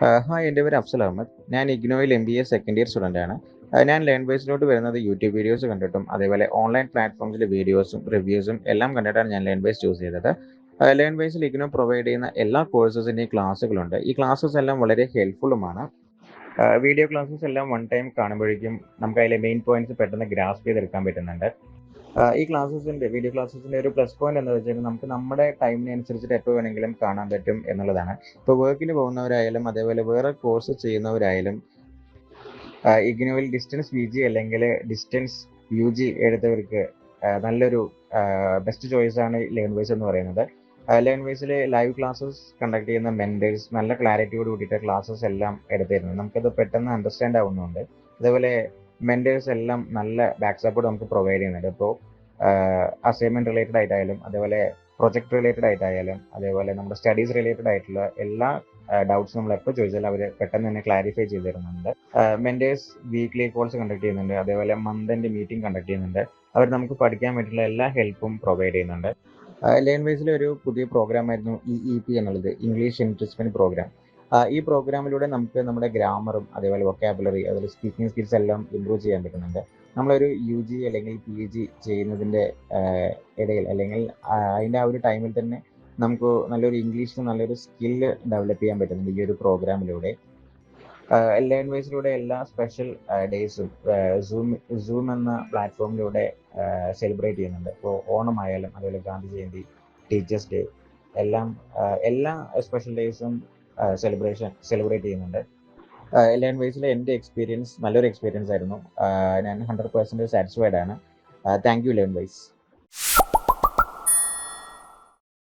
Hi എന്റെ പേര് അഫ്സൽ അഹമ്മദ്. ഞാൻ ഇഗ്നോയിൽ M B A second year student ആണ്. ഞാൻ ലേൺ ബേസിലോട്ട് വരുന്നത് യൂട്യൂബ് വീഡിയോസ് കണ്ടിട്ടും അതേപോലെ ഓൺലൈൻ പ്ലാറ്റ്ഫോംസിലെ വീഡിയോസും റിവ്യൂസും എല്ലാം കണ്ടിട്ടാണ് ഞാൻ ലേൺ ബേസ് ചൂസ് ചെയ്തത്. ലേൺ ബേസിൽ ഇഗ്നോ പ്രൊവൈഡ് ചെയ്യുന്ന എല്ലാ കോഴ്സസിന്റെയും ക്ലാസ്സുകളുണ്ട്. ഈ ക്ലാസ്സസ് എല്ലാം വളരെ ഹെൽപ്ഫുള്ളുമാണ് വീഡിയോ ക്ലാസ്സസ് എല്ലാം വൺ ടൈം കാണുമ്പോഴേക്കും നമുക്ക് അതിലെ മെയിൻ പോയിന്റ്സ് പെട്ടെന്ന് ഗ്രാസ്പ് ചെയ്തെടുക്കാൻ പറ്റുന്നുണ്ട്. ഈ ക്ലാസ്സസിന്റെ വീഡിയോ ക്ലാസ്സസിന്റെ ഒരു പ്ലസ് പോയിന്റ് എന്ന് വെച്ചാൽ നമുക്ക് നമ്മുടെ ടൈമിനനുസരിച്ചിട്ട് എപ്പോൾ വേണമെങ്കിലും കാണാൻ പറ്റും എന്നുള്ളതാണ്. ഇപ്പോൾ വർക്കിന് പോകുന്നവരായാലും അതേപോലെ വേറെ കോഴ്സ് ചെയ്യുന്നവരായാലും ഇഗ്നോയിൽ ഡിസ്റ്റൻസ് പി ജി അല്ലെങ്കിൽ ഡിസ്റ്റൻസ് യു ജി എടുത്തവർക്ക് നല്ലൊരു ബെസ്റ്റ് ചോയ്സ് ആണ് ലേൺ വൈസ് എന്ന് പറയുന്നത്. ലേൺ വൈസിൽ ലൈവ് ക്ലാസ്സസ് കണ്ടക്ട് ചെയ്യുന്ന മെന്റേഴ്സ് നല്ല ക്ലാരിറ്റിയോട് കൂടിയിട്ട് ക്ലാസ്സസ് എല്ലാം എടുത്തിരുന്നു. നമുക്കത് പെട്ടെന്ന് അണ്ടർസ്റ്റാൻഡ് ആവുന്നുണ്ട്. അതേപോലെ മെന്റേഴ്സ് എല്ലാം നല്ല ബാക്ക് സപ്പോർട്ട് നമുക്ക് പ്രൊവൈഡ് ചെയ്യുന്നുണ്ട്. ഇപ്പോൾ അസൈൻമെന്റ് റിലേറ്റഡ് ആയിട്ടായാലും അതേപോലെ പ്രൊജക്ട് റിലേറ്റഡ് ആയിട്ടായാലും അതേപോലെ നമ്മുടെ സ്റ്റഡീസ് റിലേറ്റഡ് ആയിട്ടുള്ള എല്ലാ ഡൗട്ട്സ് നമ്മൾ എപ്പോൾ ചോദിച്ചാലും അവർ പെട്ടെന്ന് തന്നെ ക്ലാരിഫൈ ചെയ്ത് തരുന്നുണ്ട്. മെന്റേഴ്സ് വീക്ക്ലി കോൾസ് കണ്ടക്ട് ചെയ്യുന്നുണ്ട്. അതേപോലെ മന്ത് മീറ്റിംഗ് കണ്ടക്ട് ചെയ്യുന്നുണ്ട്. അവർ നമുക്ക് പഠിക്കാൻ പറ്റുന്ന എല്ലാ ഹെൽപ്പും പ്രൊവൈഡ് ചെയ്യുന്നുണ്ട്. ലേൺ വൈസിലെ ഒരു പുതിയ പ്രോഗ്രാം ആയിരുന്നു ഇ ഇ പി എന്നുള്ളത് ഇംഗ്ലീഷ് ഇൻട്രസ്റ്റ്മെന്റ് പ്രോഗ്രാം ഈ പ്രോഗ്രാമിലൂടെ നമുക്ക് നമ്മുടെ ഗ്രാമറും അതേപോലെ വൊക്കാബുലറി അതുപോലെ സ്പീക്കിംഗ് സ്കിൽസ് എല്ലാം ഇമ്പ്രൂവ് ചെയ്യാൻ പറ്റുന്നുണ്ട്. നമ്മളൊരു യു ജി അല്ലെങ്കിൽ പി ജി ചെയ്യുന്നതിന്റെ ഇടയിൽ അല്ലെങ്കിൽ അതിന്റെ ആ ഒരു ടൈമിൽ തന്നെ നമുക്ക് നല്ലൊരു ഇംഗ്ലീഷിൽ നല്ലൊരു സ്കില്ല് ഡെവലപ്പ് ചെയ്യാൻ പറ്റുന്നുണ്ട് ഈ ഒരു പ്രോഗ്രാമിലൂടെ. ലേൺ വൈസിലൂടെ എല്ലാ സ്പെഷ്യൽ ഡേയ്സും സൂം സൂം എന്ന പ്ലാറ്റ്ഫോമിലൂടെ സെലിബ്രേറ്റ് ചെയ്യുന്നുണ്ട്. ഇപ്പോൾ ഓണമായാലും അതുപോലെ ഗാന്ധി ജയന്തി ടീച്ചേഴ്സ് ഡേ എല്ലാം എല്ലാ സ്പെഷ്യൽ ഡേയ്സും സെലിബ്രേഷൻ സെലിബ്രേറ്റ് ചെയ്യുന്നുണ്ട്. ലേൺ വൈസിലെ എന്റെ എക്സ്പീരിയൻസ് നല്ലൊരു എക്സ്പീരിയൻസ് ആയിരുന്നു. ഞാൻ ഹൺഡ്രഡ് പെർസെന്റ് സാറ്റിസ്ഫൈഡ് ആണ്. Thank you Learnwise